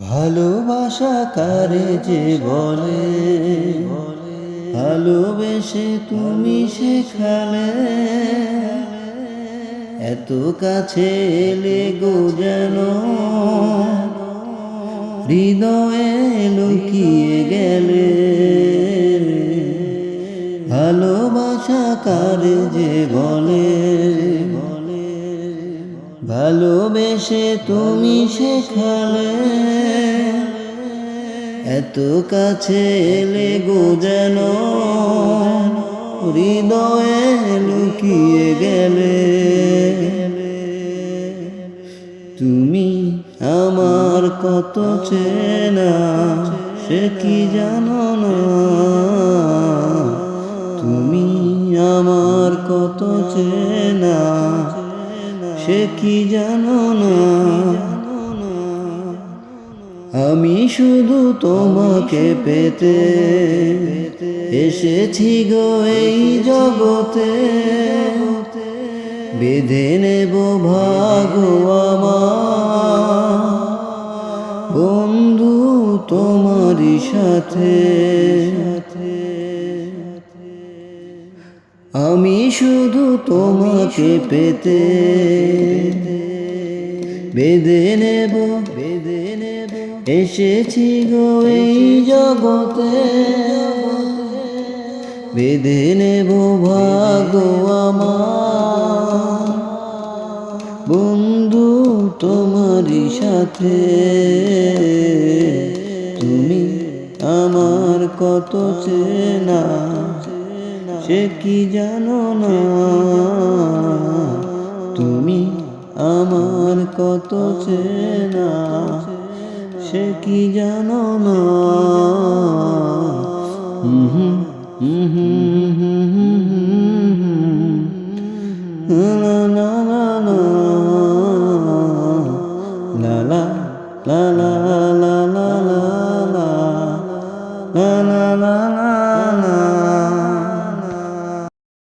ভালোবাসা কারে যে বলে? ভালোবেসে তুমি শেখালে এত কাছে এলে গো যেন? হৃদয়ে লুকিয়ে গেলে। ভালোবাসা কারে যে বলে? ভালোবেসে তুমি শেখালে এত কাছে এলে গো যেন হৃদয়ে লুকিয়ে গেলে। তুমি আমার কত চেনা, সে কি জানো না? তুমি আমার কত চেনা সে কি জানো না? আমি শুধু তোমাকে পেতে এসেছি গো এই জগতে। বেঁধে নেব ভাগ বন্ধু তোমারই সাথে। আমি শুধু তোমাকে পেতে বেঁধে নেব বেঁধে নেব। এসেছি গো এই জগতে, বেঁধে নেব ভাগ আমার। বন্ধু, তোমারই সাথে তুমি আমার কত চেনা। সে কি জানো না তুমি আমার কত চেনা সে কি জানো না হুম হুম হুম la la la la la la la la